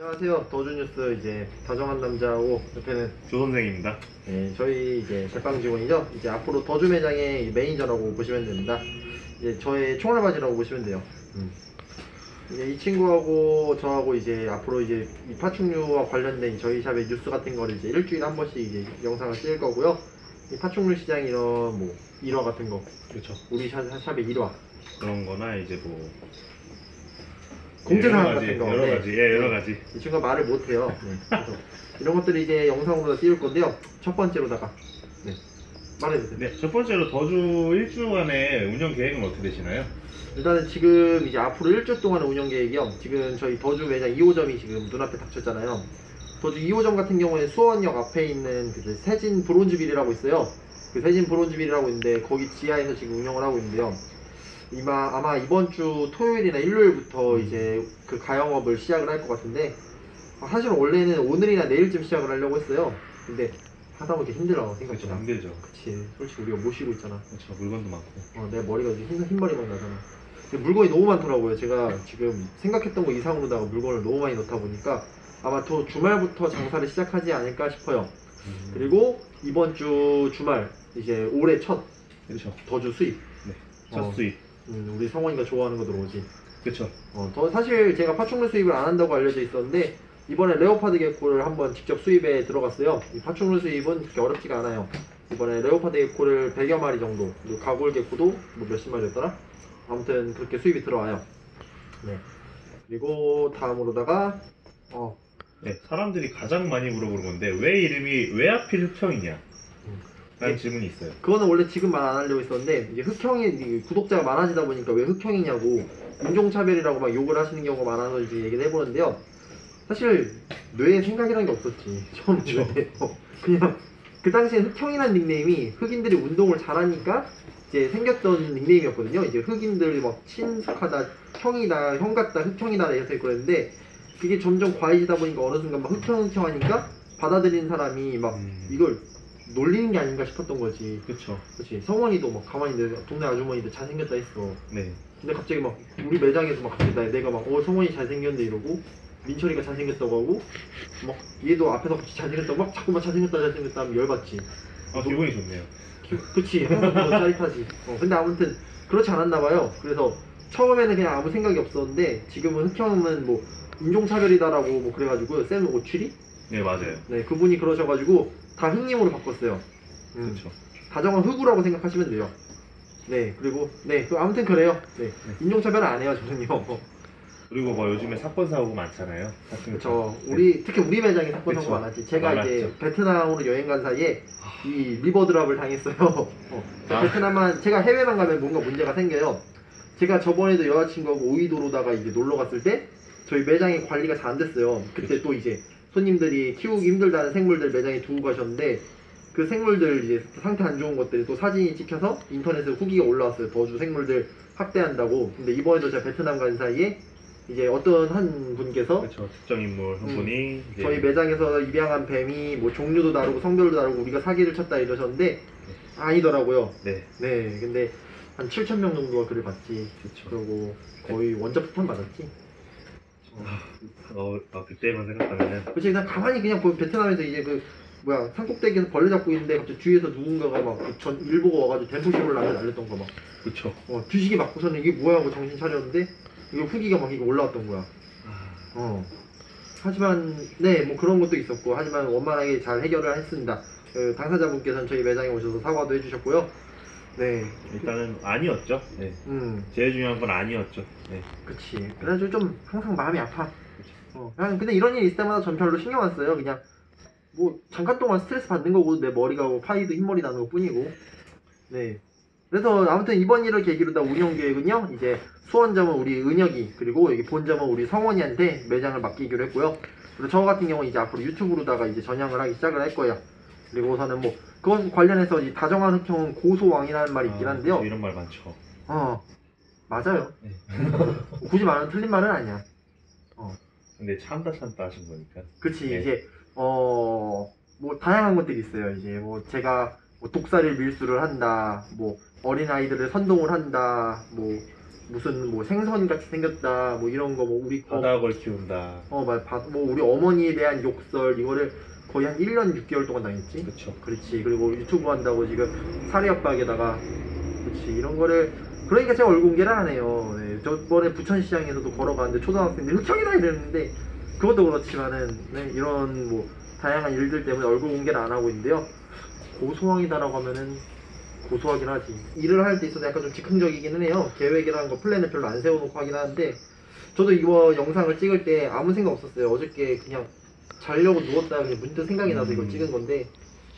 안녕하세요. 더주뉴스 이제 다정한 남자 오 옆에는 조 선생입니다. 네, 저희 이제 제빵 직원이죠. 이제 앞으로 더주 매장의 매니저라고 보시면 됩니다. 이제 저의 총알바지라고 보시면 돼요. 음. 이제 이 친구하고 저하고 이제 앞으로 이제 이 파충류와 관련된 저희 샵의 뉴스 같은 거를 이제 일주일에 한 번씩 이제 영상을 찍을 거고요. 이 파충류 시장 이런 뭐 일화 같은 거 그렇죠. 우리 샵, 샵의 일화 그런 거나 이제 뭐 가지, 같은 거 여러 네. 가지, 예, 여러 가지. 이 친구가 말을 못해요. 네, 그래서 이런 것들을 이제 영상으로 띄울 건데요. 첫 번째로다가 네. 말해주세요. 네, 첫 번째로 더주 일주간의 운영 계획은 어떻게 되시나요? 일단은 지금 이제 앞으로 일주 동안의 운영 계획이요. 지금 저희 더주 매장 2호점이 지금 눈앞에 닥쳤잖아요. 더주 2호점 같은 경우에 수원역 앞에 있는 그 세진 브론즈빌이라고 있어요. 그 세진 브론즈빌이라고 있는데 거기 지하에서 지금 운영을 하고 있는데요. 이마 아마 이번 주 토요일이나 일요일부터 이제 그 가영업을 시작을 할 것 같은데 아, 사실은 원래는 오늘이나 내일쯤 시작을 하려고 했어요. 근데 하다 보니까 힘들어 그렇죠, 생각보다. 힘들죠. 그치. 솔직히 우리가 못 쉬고 있잖아. 그렇죠, 물건도 많고. 어, 내 머리가 지금 흰, 흰머리만 나잖아. 근데 물건이 너무 많더라고요. 제가 지금 생각했던 거 이상으로다가 물건을 너무 많이 넣다 보니까 아마 또 주말부터 장사를 시작하지 않을까 싶어요. 음, 그리고 이번 주 주말 이제 올해 첫 그렇죠. 더주 수입. 첫 어. 수입. 음, 우리 성원이가 좋아하는 거 들어오지. 그렇죠. 어, 더 사실 제가 파충류 수입을 안 한다고 알려져 있었는데 이번에 레오파드 개코를 한번 직접 수입에 들어갔어요. 이 파충류 수입은 그렇게 어렵지가 않아요. 이번에 레오파드 개코를 100여 마리 정도, 그리고 가골 개코도 뭐 몇십 마리였더라? 아무튼 그렇게 수입이 들어와요. 네. 그리고 다음으로다가 어, 네, 사람들이 가장 많이 물어보는 건데 왜 이름이 왜 하필 흑형이냐? 네. 질문이 있어요. 그거는 원래 지금 말 안 하려고 했었는데 이제 흑형이 구독자가 많아지다 보니까 왜 흑형이냐고 인종차별이라고 막 욕을 하시는 경우가 많아서 이제 얘기를 해보는데요. 사실 뇌에 생각이란 게 없었지 처음 때 어, 그냥 그 당시에 흑형이라는 닉네임이 흑인들이 운동을 잘하니까 이제 생겼던 닉네임이었거든요. 이제 흑인들이 막 친숙하다, 형이다, 형 같다, 흑형이다 이렇게 그랬는데 그게 점점 과해지다 보니까 어느 순간 막 흑형 흑형 하니까 받아들이는 사람이 막 음. 이걸 놀리는 게 아닌가 싶었던 거지. 그렇죠. 그렇지. 성원이도 막 가만히 있는데 동네 아주머니들 잘생겼다 했어. 네. 근데 갑자기 막 우리 매장에서 막 갑자기 나- 내가 막어 성원이 잘생겼네 이러고 민철이가 잘생겼다고 하고 막 얘도 앞에서 같이 잘생겼다고 막 자꾸만 잘생겼다 잘생겼다 하면 열받지. 아, 기분이 좋네요. 기- 그치. 항상 그거 짜릿하지. 어, 근데 아무튼 그렇지 않았나 봐요. 그래서 처음에는 그냥 아무 생각이 없었는데 지금은 흑형은 뭐 인종차별이다라고 뭐 그래가지고 쌤 오추리? 네, 맞아요. 네 그분이 그러셔가지고 다 흑님으로 바꿨어요. 음. 그렇죠. 다정한 흑우라고 생각하시면 돼요. 네, 그리고, 네, 그 아무튼 그래요. 네, 인종차별은 안 해요, 저는요. 그리고 뭐 요즘에 사건 사고가 많잖아요. 사건 그쵸. 사고. 우리, 특히 우리 매장에 사건 사고. 많았지. 제가 이제 많았죠. 베트남으로 여행 간 사이에 이 리버 드랍을 당했어요. 어, 아. 베트남만, 제가 해외만 가면 뭔가 문제가 생겨요. 제가 저번에도 여자친구하고 오이도로다가 이제 놀러 갔을 때 저희 매장이 관리가 잘 안 됐어요. 그때 또 이제 손님들이 키우기 힘들다는 생물들 매장에 두고 가셨는데 그 생물들 이제 상태 안 좋은 것들이 또 사진이 찍혀서 인터넷에 후기가 올라왔어요. 더주 생물들 학대한다고. 근데 이번에도 제가 베트남 간 사이에 이제 어떤 한 분께서 그렇죠. 특정 인물 한 음. 분이 이제 저희 매장에서 입양한 뱀이 뭐 종류도 다르고 성별도 다르고 우리가 사기를 쳤다 이러셨는데 아니더라고요. 네, 네, 근데 한 7천 명 정도가 글을 봤지. 그렇죠. 그리고 거의 원자 폭탄 맞았지. 어, 아, 그때만 생각하면은 그치 그냥 가만히 그냥 그 베트남에서 이제 그 뭐야 산꼭대기에서 벌레 잡고 있는데 갑자기 뒤에서 누군가가 막전 일보고 와가지고 덴포시를 날려 날렸던 거 막. 그렇죠. 어, 뒤지게 맞고서는 이게 뭐야 하고 정신 차렸는데 이거 후기가 막 이거 올라왔던 거야. 아, 어. 하지만 네 뭐 그런 것도 있었고 하지만 원만하게 잘 해결을 했습니다. 그 당사자분께서는 저희 매장에 오셔서 사과도 해주셨고요. 네, 일단은 아니었죠. 네. 음, 제일 중요한 건 아니었죠. 네. 그치. 그래가지고 좀 항상 마음이 아파. 어, 그냥 근데 이런 일이 있을 때마다 전 별로 신경 안 써요. 그냥 뭐 잠깐 동안 스트레스 받는 거고 내 머리가 뭐 파이도 흰머리 나는 것 뿐이고. 네. 그래서 아무튼 이번 일을 계기로 다 운영 계획은요. 이제 수원점은 우리 은혁이 그리고 여기 본점은 우리 성원이한테 매장을 맡기기로 했고요. 그리고 저 같은 경우는 이제 앞으로 유튜브로다가 이제 전향을 하기 시작을 할 거예요. 그리고서는 뭐 그것 관련해서 이 다정한 흑형은 고소왕이라는 말이 있긴 아, 한데요. 그렇죠. 이런 말 많죠. 어 맞아요. 네. 굳이 말하면 틀린 말은 아니야. 근데 참다 참다 하신 거니까. 그치 네. 이제 어 뭐 다양한 것들이 있어요 이제 뭐 제가 뭐 독살을 밀수를 한다 뭐 어린 아이들을 선동을 한다 뭐 무슨 뭐 생선 같이 생겼다 뭐 이런 거 뭐 우리 거 바닥을 키운다. 어, 맞, 바- 뭐 우리 어머니에 대한 욕설 이거를 거의 한 1년 6개월 동안 당했지. 그렇죠. 그렇지. 그리고 유튜브 한다고 지금 살해 협박에다가 그렇지. 이런 거를 그러니까 제가 얼굴 공개를 안 해요. 네. 저번에 부천시장에서도 걸어가는데 초등학생들 흑형이다 이랬는데 그것도 그렇지만은 네, 이런 뭐 다양한 일들 때문에 얼굴 공개를 안 하고 있는데요. 고소왕이다라고 하면은 고소하긴 하지. 일을 할 때 있어서 약간 좀 즉흥적이기는 해요. 계획이라는 거 플랜을 별로 안 세워놓고 하긴 하는데 저도 이거 영상을 찍을 때 아무 생각 없었어요. 어저께 그냥 자려고 누웠다가 그냥 문득 생각이 나서 이걸 음. 찍은 건데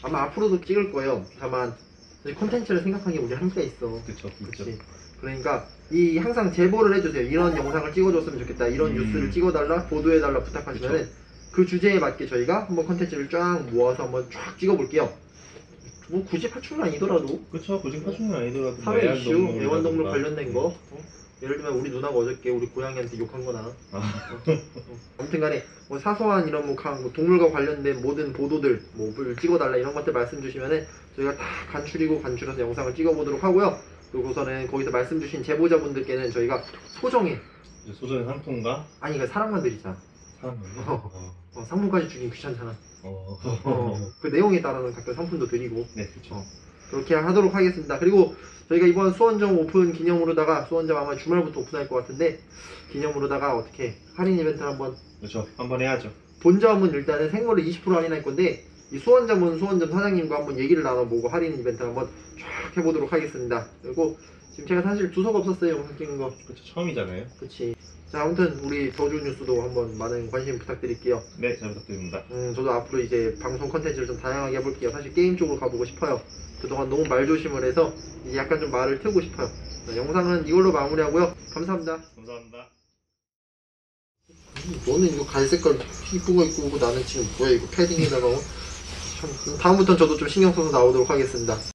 아마 앞으로도 찍을 거예요. 다만 사실 콘텐츠를 생각한 게 우리 한계가 있어. 그렇죠. 그렇죠. 그렇지. 그러니까 이 항상 제보를 해주세요. 이런 영상을 찍어줬으면 좋겠다. 이런 음. 뉴스를 찍어달라, 보도해달라 부탁하시면은 그 주제에 맞게 저희가 한번 콘텐츠를 쫙 모아서 한번 쫙 찍어볼게요. 뭐 굳이 파충류 아니더라도 그렇죠. 고진 파충류 아니더라도 사회 뭐 이슈. 애완동물 관련된 거. 어? 예를 들면 우리 누나가 어저께 우리 고양이한테 욕한 거나. 아. 어. 아무튼간에 뭐 사소한 이런 뭐, 강- 뭐 동물과 관련된 모든 보도들, 뭐를 찍어달라 이런 것들 말씀 주시면은 저희가 다 간추리고 간추려서 영상을 찍어보도록 하고요. 그리고서는 거기서 말씀 주신 제보자분들께는 저희가 소정의 이제 소정의 상품과 아니 그 사랑만 드리자. 사람들. 어. 어, 상품까지 주긴 귀찮잖아. 어. 어, 그 내용에 따라서 각각 상품도 드리고 네, 그렇죠. 어. 그렇게 하도록 하겠습니다. 그리고 저희가 이번 수원점 오픈 기념으로다가 수원점 아마 주말부터 오픈할 것 같은데 기념으로다가 어떻게 할인 이벤트 한번 그렇죠. 한번 해야죠. 본점은 일단은 생물을 20% 할인할 건데 이 수원점은 수원점 사장님과 한번 얘기를 나눠보고 할인 이벤트 한번 쫙 해보도록 하겠습니다. 그리고 지금 제가 사실 두서가 없었어요 영상 찍는 거. 그렇죠. 처음이잖아요. 그치. 자 아무튼 우리 더주 뉴스도 한번 많은 관심 부탁드릴게요. 네, 잘 부탁드립니다. 음, 저도 앞으로 이제 방송 컨텐츠를 좀 다양하게 해볼게요. 사실 게임 쪽으로 가보고 싶어요. 그동안 너무 말조심을 해서 이제 약간 좀 말을 트고 싶어요. 자, 영상은 이걸로 마무리하고요. 감사합니다. 감사합니다. 너는 이거 갈색깔 이쁜 거 입고 오고 나는 지금 뭐야 이거 패딩에다가 어? 참 다음부터는 저도 좀 신경 써서 나오도록 하겠습니다.